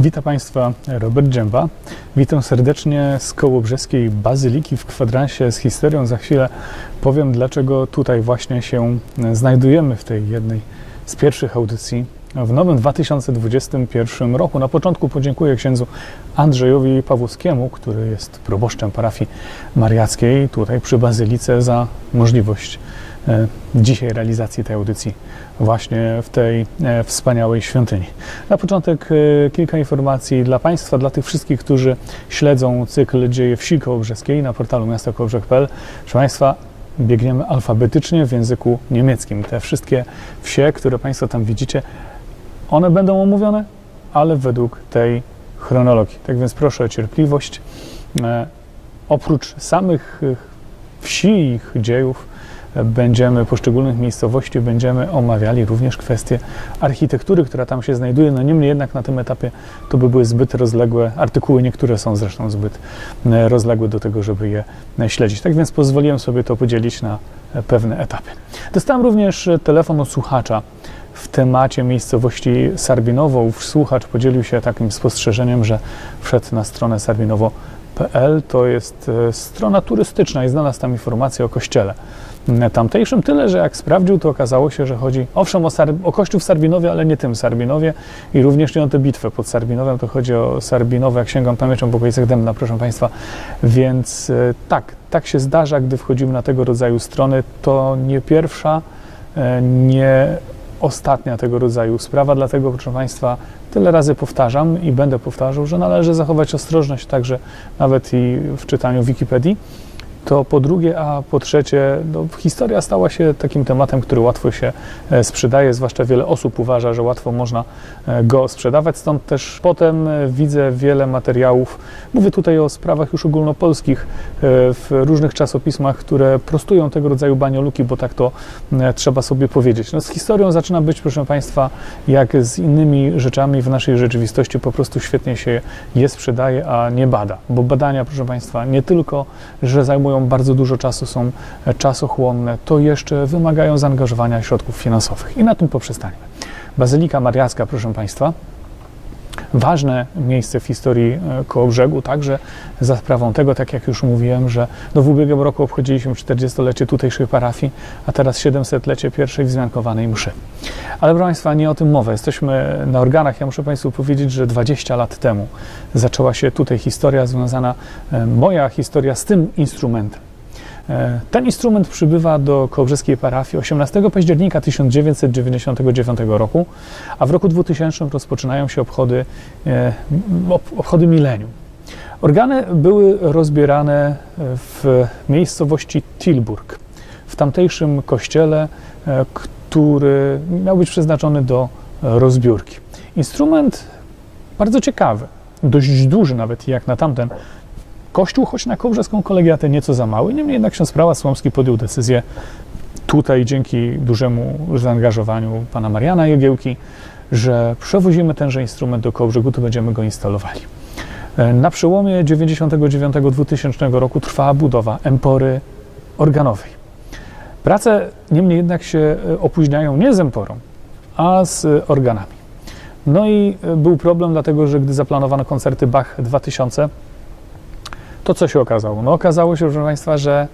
Witam Państwa, Robert Dżęba. Witam serdecznie z Kołobrzeskiej Bazyliki w kwadransie z historią. Za chwilę powiem, dlaczego tutaj właśnie się znajdujemy w tej jednej z pierwszych audycji w nowym 2021 roku. Na początku podziękuję księdzu Andrzejowi Pawłowskiemu, który jest proboszczem parafii mariackiej tutaj przy Bazylice za możliwość e, dzisiaj realizacji tej audycji właśnie w tej e, wspaniałej świątyni. Na początek e, kilka informacji dla Państwa, dla tych wszystkich, którzy śledzą cykl Dzieje Wsi Kołobrzeskiej na portalu miastokołobrzeg.pl. Proszę Państwa, biegniemy alfabetycznie w języku niemieckim. Te wszystkie wsie, które Państwo tam widzicie, one będą omówione, ale według tej chronologii. Tak więc proszę o cierpliwość. E, oprócz samych e, wsi i ich dziejów, e, będziemy poszczególnych miejscowości będziemy omawiali również kwestie architektury, która tam się znajduje. No niemniej jednak na tym etapie to by były zbyt rozległe artykuły, niektóre są zresztą zbyt rozległe do tego, żeby je śledzić. Tak więc pozwoliłem sobie to podzielić na pewne etapy. Dostałem również telefon od słuchacza w temacie miejscowości Sarbinowo. Ów słuchacz podzielił się takim spostrzeżeniem, że wszedł na stronę sarbinowo.pl. To jest e, strona turystyczna i znalazł tam informacje o kościele m, tamtejszym. Tyle, że jak sprawdził, to okazało się, że chodzi owszem o, Sar- o kościół w Sarbinowie, ale nie tym Sarbinowie i również nie o tę bitwę pod Sarbinowem. To chodzi o Sarbinowe, jak sięgam pamięcią w okolicach Dębna, proszę Państwa. Więc e, tak, tak się zdarza, gdy wchodzimy na tego rodzaju strony. To nie pierwsza, e, nie ostatnia tego rodzaju sprawa, dlatego proszę Państwa, tyle razy powtarzam i będę powtarzał, że należy zachować ostrożność także nawet i w czytaniu Wikipedii. To po drugie, a po trzecie, no, historia stała się takim tematem, który łatwo się e, sprzedaje, zwłaszcza wiele osób uważa, że łatwo można e, go sprzedawać, stąd też potem e, widzę wiele materiałów, mówię tutaj o sprawach już ogólnopolskich, w różnych czasopismach, które prostują tego rodzaju banioluki, bo tak to trzeba sobie powiedzieć. No, z historią zaczyna być, proszę Państwa, jak z innymi rzeczami w naszej rzeczywistości, po prostu świetnie się je sprzedaje, a nie bada, bo badania, proszę Państwa, nie tylko, że zajmują bardzo dużo czasu, są e, czasochłonne, to jeszcze wymagają zaangażowania środków finansowych. I na tym poprzestaniemy. Bazylika Mariacka, proszę Państwa, ważne miejsce w historii e, Kołobrzegu, także za sprawą tego, tak jak już mówiłem, że no w ubiegłym roku obchodziliśmy 40-lecie tutejszej parafii, a teraz 700-lecie pierwszej wzmiankowanej mszy. Ale proszę Państwa, nie o tym mowa. Jesteśmy na organach. Ja muszę Państwu powiedzieć, że 20 lat temu zaczęła się tutaj historia związana, e, moja historia z tym instrumentem. E, Ten instrument przybywa do Kołbrzeskiej parafii 18 października 1999 roku, a w roku 2000 rozpoczynają się obchody, e, ob- obchody milenium. Organy były rozbierane w miejscowości Tilburg, w tamtejszym kościele, e, który miał być przeznaczony do rozbiórki. Instrument bardzo ciekawy, dość duży nawet jak na tamten kościół, choć na kołbrzeską kolegiatę nieco za mały. Niemniej jednak ksiądz prałat Słomski podjął decyzję tutaj dzięki dużemu zaangażowaniu pana Mariana Jegiełki, że przewozimy tenże instrument do Kołbrzegu, to będziemy go instalowali. E, Na przełomie 99-2000 roku trwała budowa empory organowej. Prace niemniej jednak się e, opóźniają nie z emporą, a z e, organami. No i był problem, dlatego że gdy zaplanowano koncerty Bach 2000, to co się okazało? No okazało się, proszę Państwa, że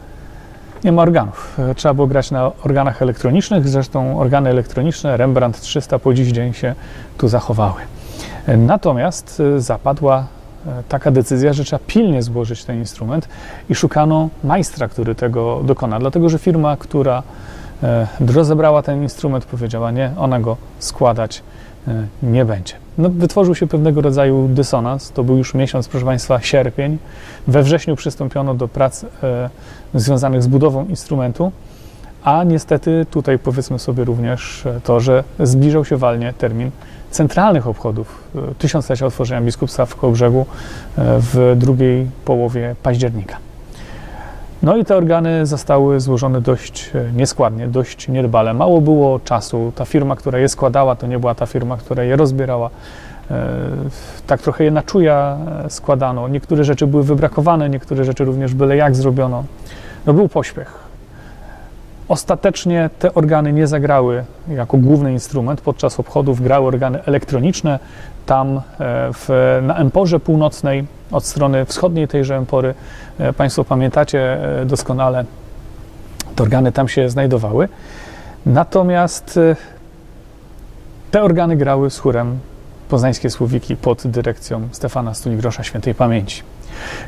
nie ma organów. Trzeba było grać na organach elektronicznych, zresztą organy elektroniczne Rembrandt 300 po dziś dzień się tu zachowały. Natomiast e, zapadła e, taka decyzja, że trzeba pilnie złożyć ten instrument i szukano majstra, który tego dokona, dlatego że firma, która e, rozebrała ten instrument, powiedziała nie, ona go składać nie będzie. No, wytworzył się pewnego rodzaju dysonans. To był już miesiąc, proszę Państwa, sierpień. We wrześniu przystąpiono do prac e, związanych z budową instrumentu, a niestety tutaj powiedzmy sobie również e, to, że zbliżał się walnie termin centralnych obchodów e, tysiąclecia otworzenia biskupstwa w Kołbrzegu e, w drugiej połowie października. No i te organy zostały złożone dość e, nieskładnie, dość niedbale. Mało było czasu. Ta firma, która je składała, to nie była ta firma, która je rozbierała. E, Tak trochę je na czuja e, składano. Niektóre rzeczy były wybrakowane, niektóre rzeczy również byle jak zrobiono. No był pośpiech. Ostatecznie te organy nie zagrały jako główny instrument. Podczas obchodów grały organy elektroniczne. Tam e, w, na Emporze Północnej, od strony wschodniej tejże Empory, e, Państwo pamiętacie e, doskonale, te organy tam się znajdowały. Natomiast te organy grały z chórem Poznańskie Słowiki pod dyrekcją Stefana Stunigrosza świętej pamięci.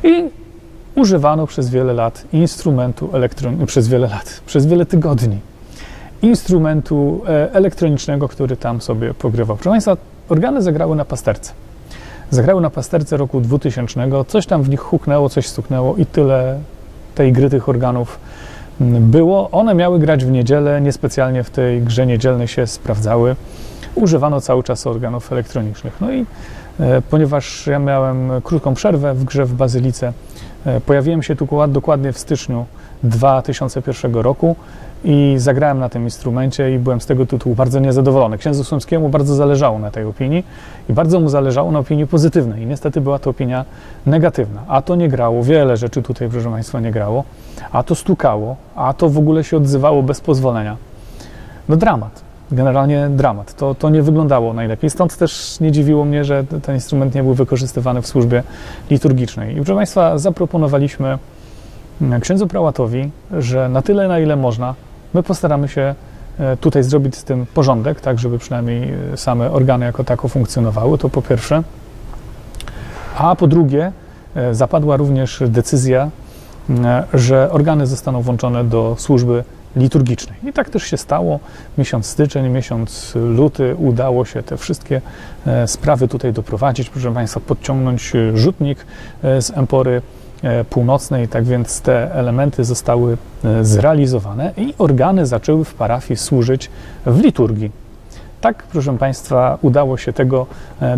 I używano przez wiele lat instrumentu elektronicznego, przez wiele lat, przez wiele tygodni, instrumentu e, elektronicznego, który tam sobie pogrywał. Proszę Państwa, organy zagrały na pasterce. Zagrały na pasterce roku 2000, coś tam w nich huknęło, coś stuknęło i tyle tej gry tych organów było. One miały grać w niedzielę, niespecjalnie w tej grze niedzielnej się sprawdzały. Używano cały czas organów elektronicznych. No i e, ponieważ ja miałem krótką przerwę w grze w Bazylice, pojawiłem się tu kła- dokładnie w styczniu 2001 roku i zagrałem na tym instrumencie i byłem z tego tytułu bardzo niezadowolony. Księdzu Słomskiemu bardzo zależało na tej opinii i bardzo mu zależało na opinii pozytywnej. I niestety była to opinia negatywna. A to nie grało, wiele rzeczy tutaj, proszę Państwa, nie grało, a to stukało, a to w ogóle się odzywało bez pozwolenia. No dramat. Generalnie dramat. To, to nie wyglądało najlepiej. Stąd też nie dziwiło mnie, że ten instrument nie był wykorzystywany w służbie liturgicznej. I proszę Państwa, zaproponowaliśmy mm, księdzu prałatowi, że na tyle, na ile można, my postaramy się e, tutaj zrobić z tym porządek, tak żeby przynajmniej e, same organy jako tako funkcjonowały, to po pierwsze. A po drugie, e, zapadła również decyzja, m, że organy zostaną włączone do służby liturgicznej. I tak też się stało. Miesiąc styczeń, miesiąc luty udało się te wszystkie e, sprawy tutaj doprowadzić. Proszę Państwa, podciągnąć e, rzutnik e, z Empory Północnej, tak więc te elementy zostały zrealizowane i organy zaczęły w parafii służyć w liturgii. Tak, proszę Państwa, udało się tego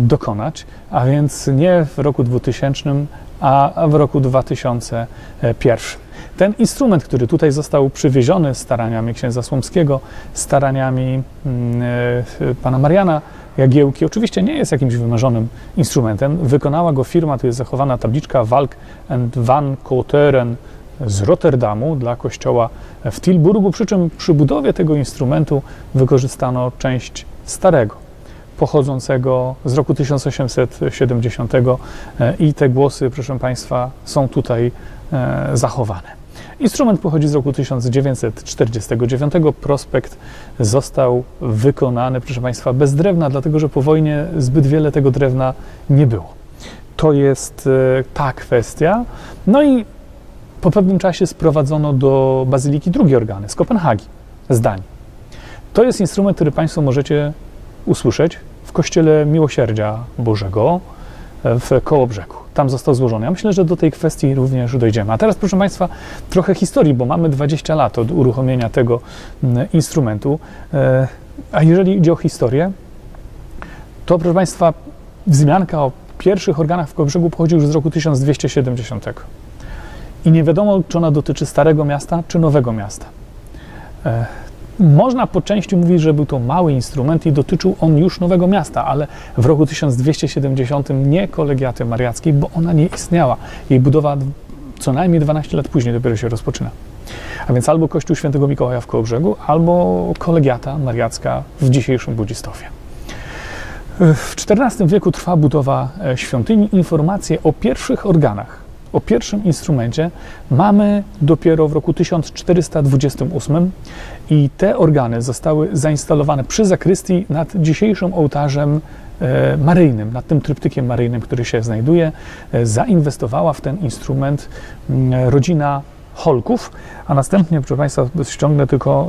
dokonać, a więc nie w roku 2000, a w roku 2001. Ten instrument, który tutaj został przywieziony staraniami księdza Słomskiego, staraniami mm, e, pana Mariana Jagiełki, oczywiście nie jest jakimś wymarzonym instrumentem. Wykonała go firma, tu jest zachowana tabliczka Walk and Van Couteren z Rotterdamu dla kościoła w Tilburgu, przy czym przy budowie tego instrumentu wykorzystano część starego, pochodzącego z roku 1870 e, i te głosy, proszę Państwa, są tutaj e, zachowane. Instrument pochodzi z roku 1949. Prospekt został wykonany, proszę Państwa, bez drewna, dlatego że po wojnie zbyt wiele tego drewna nie było. To jest e, ta kwestia. No i po pewnym czasie sprowadzono do bazyliki drugie organy z Kopenhagi, z Danii. To jest instrument, który Państwo możecie usłyszeć w Kościele Miłosierdzia Bożego w Kołobrzegu. Tam został złożony. Ja myślę, że do tej kwestii również dojdziemy. A teraz, proszę Państwa, trochę historii, bo mamy 20 lat od uruchomienia tego instrumentu. E, A jeżeli idzie o historię, to proszę Państwa, wzmianka o pierwszych organach w Kołobrzegu pochodzi już z roku 1270. I nie wiadomo, czy ona dotyczy Starego Miasta, czy Nowego Miasta. Można po części mówić, że był to mały instrument i dotyczył on już Nowego Miasta, ale w roku 1270 nie kolegiaty mariackiej, bo ona nie istniała. Jej budowa co najmniej 12 lat później dopiero się rozpoczyna. A więc albo Kościół Świętego Mikołaja w Kołobrzegu, albo kolegiata mariacka w dzisiejszym Budzistowie. W XIV wieku trwa budowa e, świątyni. Informacje o pierwszych organach, o pierwszym instrumencie mamy dopiero w roku 1428 i te organy zostały zainstalowane przy zakrystii nad dzisiejszym ołtarzem e, maryjnym, nad tym tryptykiem maryjnym, który się znajduje. E, Zainwestowała w ten instrument mm, rodzina Holków, a następnie, proszę Państwa, ściągnę tylko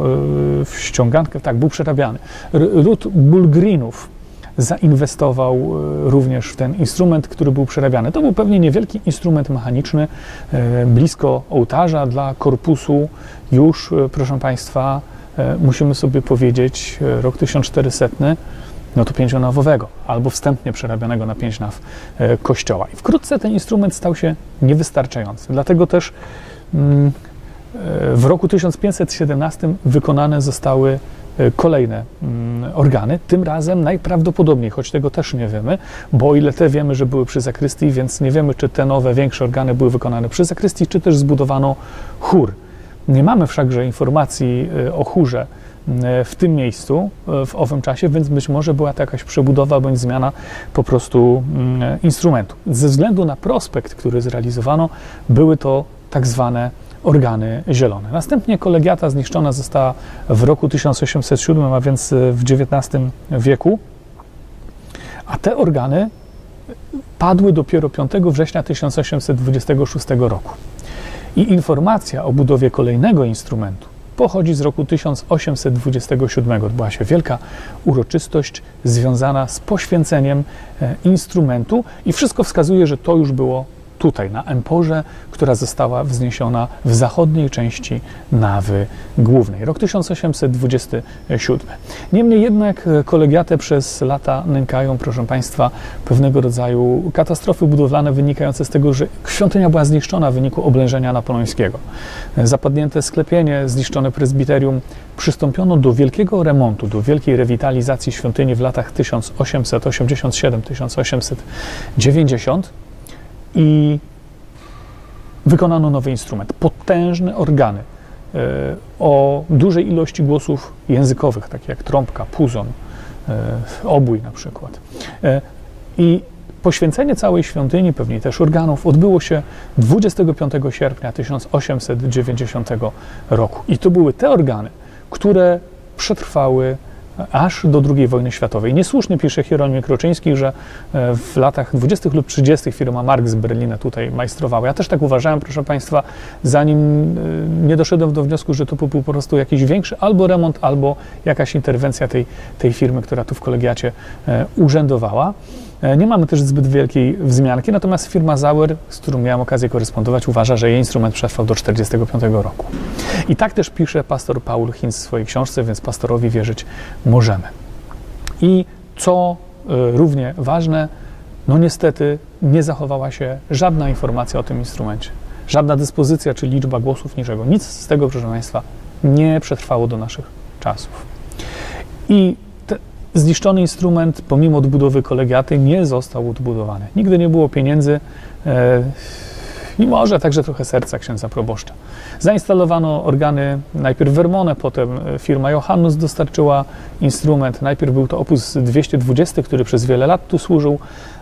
e, ściągankę, tak, był przerabiany. Ród Bulgrinów zainwestował e, również w ten instrument, który był przerabiany. To był pewnie niewielki instrument mechaniczny e, blisko ołtarza dla korpusu już, e, proszę Państwa, musimy sobie powiedzieć, rok 1400, no to pięcionawowego, albo wstępnie przerabianego na pięć naw kościoła. I wkrótce ten instrument stał się niewystarczający. Dlatego też mm, w roku 1517 wykonane zostały kolejne mm, organy, tym razem najprawdopodobniej, choć tego też nie wiemy, bo o ile te wiemy, że były przy zakrystii, więc nie wiemy, czy te nowe, większe organy były wykonane przy zakrystii, czy też zbudowano chór Nie mamy wszakże informacji e, o chórze e, w tym miejscu, e, w owym czasie, więc być może była to jakaś przebudowa bądź zmiana po prostu mm, instrumentu. Ze względu na prospekt, który zrealizowano, były to tak zwane organy zielone. Następnie kolegiata zniszczona została w roku 1807, a więc e, w XIX wieku, a te organy padły dopiero 5 września 1826 roku. I informacja o budowie kolejnego instrumentu pochodzi z roku 1827. Odbyła się wielka uroczystość związana z poświęceniem e, instrumentu i wszystko wskazuje, że to już było tutaj, na emporze, która została wzniesiona w zachodniej części nawy głównej. Rok 1827. Niemniej jednak e, kolegiatę przez lata nękają, proszę Państwa, pewnego rodzaju katastrofy budowlane wynikające z tego, że świątynia była zniszczona w wyniku oblężenia napoleońskiego. E, Zapadnięte sklepienie, zniszczone prezbiterium. Przystąpiono do wielkiego remontu, do wielkiej rewitalizacji świątyni w latach 1887-1890 i wykonano nowy instrument, potężne organy e, o dużej ilości głosów językowych, takie jak trąbka, puzon, e, obój na przykład. E, I poświęcenie całej świątyni, pewnie też organów, odbyło się 25 sierpnia 1890 roku. I to były te organy, które przetrwały aż do II wojny światowej. Niesłusznie pisze Hieronim Kroczyński, że e, w latach 20. lub 30. firma Mark z Berlina tutaj majstrowała. Ja też tak uważałem, proszę Państwa, zanim e, nie doszedłem do wniosku, że to był po prostu jakiś większy albo remont, albo jakaś interwencja tej, tej firmy, która tu w kolegiacie e, urzędowała. E, Nie mamy też zbyt wielkiej wzmianki, natomiast firma Zauer, z którą miałem okazję korespondować, uważa, że jej instrument przetrwał do 1945 roku. I tak też pisze pastor Paul Hinz w swojej książce, więc pastorowi wierzyć możemy. I co y, równie ważne, no niestety nie zachowała się żadna informacja o tym instrumencie. Żadna dyspozycja czy liczba głosów, niczego. Nic z tego, proszę Państwa, nie przetrwało do naszych czasów. I zniszczony instrument, pomimo odbudowy kolegiaty, nie został odbudowany. Nigdy nie było pieniędzy e, i może także trochę serca księdza proboszcza. Zainstalowano organy najpierw Vermone, potem e, firma Johannus dostarczyła instrument. Najpierw był to opus 220, który przez wiele lat tu służył.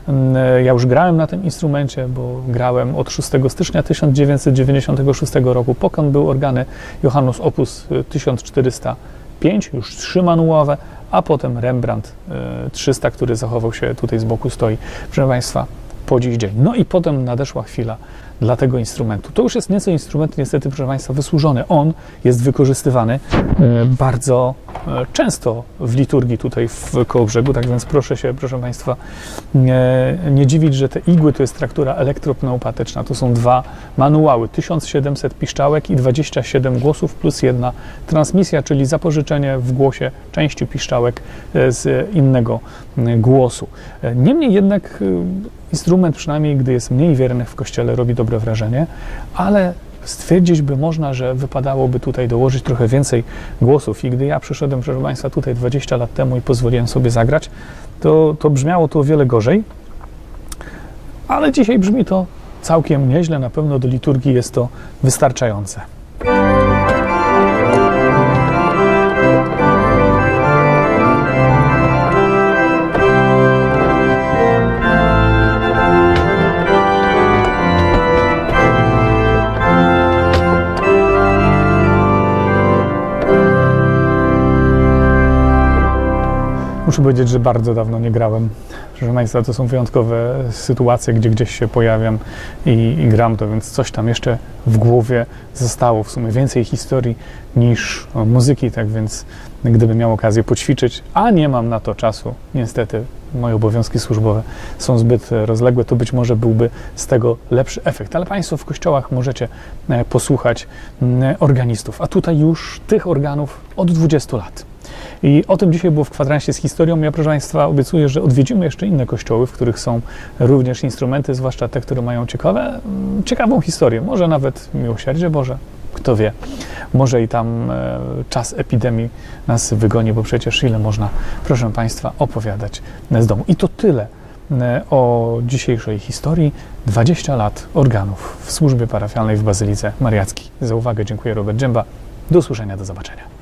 Mm, e, Ja już grałem na tym instrumencie, bo grałem od 6 stycznia 1996 roku. Potem był organy Johannus opus e, 1405, już trzy manułowe, a potem Rembrandt e, 300, który zachował się tutaj z boku stoi. Proszę Państwa, po dziś dzień. No i potem nadeszła chwila dla tego instrumentu. To już jest nieco instrument niestety, proszę Państwa, wysłużony. On jest wykorzystywany e, bardzo e, często w liturgii tutaj w Kołobrzegu, tak więc proszę się, proszę Państwa, nie, nie dziwić, że te igły to jest traktura elektropneupatyczna. To są dwa manuały, 1700 piszczałek i 27 głosów plus jedna transmisja, czyli zapożyczenie w głosie części piszczałek e, z innego głosu. Niemniej jednak instrument, przynajmniej gdy jest mniej wiernych w kościele, robi dobre wrażenie, ale stwierdzić by można, że wypadałoby tutaj dołożyć trochę więcej głosów. I gdy ja przyszedłem, proszę Państwa, tutaj 20 lat temu i pozwoliłem sobie zagrać, to, to brzmiało to o wiele gorzej, ale dzisiaj brzmi to całkiem nieźle. Na pewno do liturgii jest to wystarczające. Muszę powiedzieć, że bardzo dawno nie grałem. Proszę Państwa, to są wyjątkowe sytuacje, gdzie gdzieś się pojawiam i, i gram to, więc coś tam jeszcze w głowie zostało. W sumie więcej historii niż muzyki, tak więc gdybym miał okazję poćwiczyć, a nie mam na to czasu, niestety moje obowiązki służbowe są zbyt e, rozległe, to być może byłby z tego lepszy efekt. Ale Państwo w kościołach możecie e, posłuchać m, organistów, a tutaj już tych organów od 20 lat. I o tym dzisiaj było w kwadransie z historią. Ja, proszę Państwa, obiecuję, że odwiedzimy jeszcze inne kościoły, w których są również instrumenty, zwłaszcza te, które mają ciekawe, mm, ciekawą historię. Może nawet miłosierdzie Boże, kto wie. Może i tam e, czas epidemii nas wygoni, bo przecież ile można, proszę Państwa, opowiadać z domu. I to tyle e, o dzisiejszej historii 20 lat organów w służbie parafialnej w Bazylice Mariackiej. Za uwagę dziękuję Robert Dżęba. Do usłyszenia, do zobaczenia.